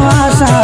વાસા.